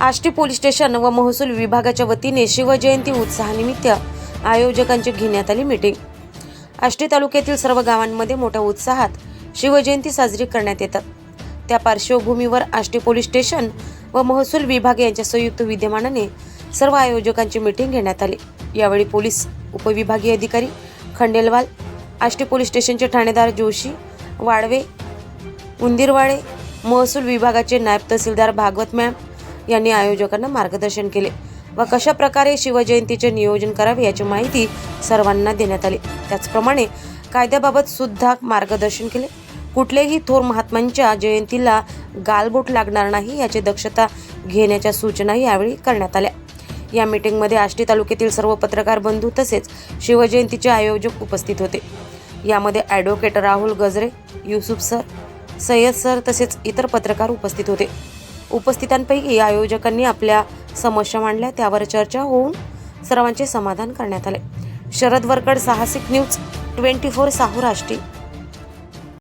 Ashti police station व महसूल विभागाच्या वतीने शिवजयंती उत्साहानिमित्त आयोजकांची घेण्यात आली मीटिंग. आष्टी तालुक्यातील सर्व गावांमध्ये मोठ्या उत्साहात शिवजयंती साजरी करण्यात येतात. त्या पार्श्वभूमीवर आष्टी पोलीस स्टेशन व महसूल विभाग यांच्या संयुक्त विद्यमानाने सर्व आयोजकांची मीटिंग घेण्यात आली. यावेळी पोलीस उपविभागीय अधिकारी खंडेलवाल आष्टी पोलीस स्टेशनचे ठाणेदार जोशी वाडवे उंदीरवाडे महसूल विभागाचे नायब तहसीलदार भागवत मॅम यांनी आयोजकांना मार्गदर्शन केले व कशा प्रकारे शिवजयंतीचे नियोजन करावे याची माहिती सर्वांना देण्यात आली. त्याचप्रमाणे कायद्याबाबत सुद्धा मार्गदर्शन केले. कुठलेही थोर महात्म्यांच्या जयंतीला गालबोट लागणार नाही याची दक्षता घेण्याच्या सूचनाही यावेळी करण्यात आल्या. या मीटिंगमध्ये आष्टी तालुक्यातील सर्व पत्रकार बंधू तसेच शिवजयंतीचे आयोजक उपस्थित होते. यामध्ये ॲडव्होकेट राहुल गजरे युसुफ सर सय्यद सर तसेच इतर पत्रकार उपस्थित होते. उपस्थितांपैकी आयोजकांनी आपल्या समस्या मांडल्या. त्यावर चर्चा होऊन सर्वांचे समाधान करण्यात आले. शरद वरकड साहसिक न्यूज ट्वेंटी फोर साहू राष्ट्रीय.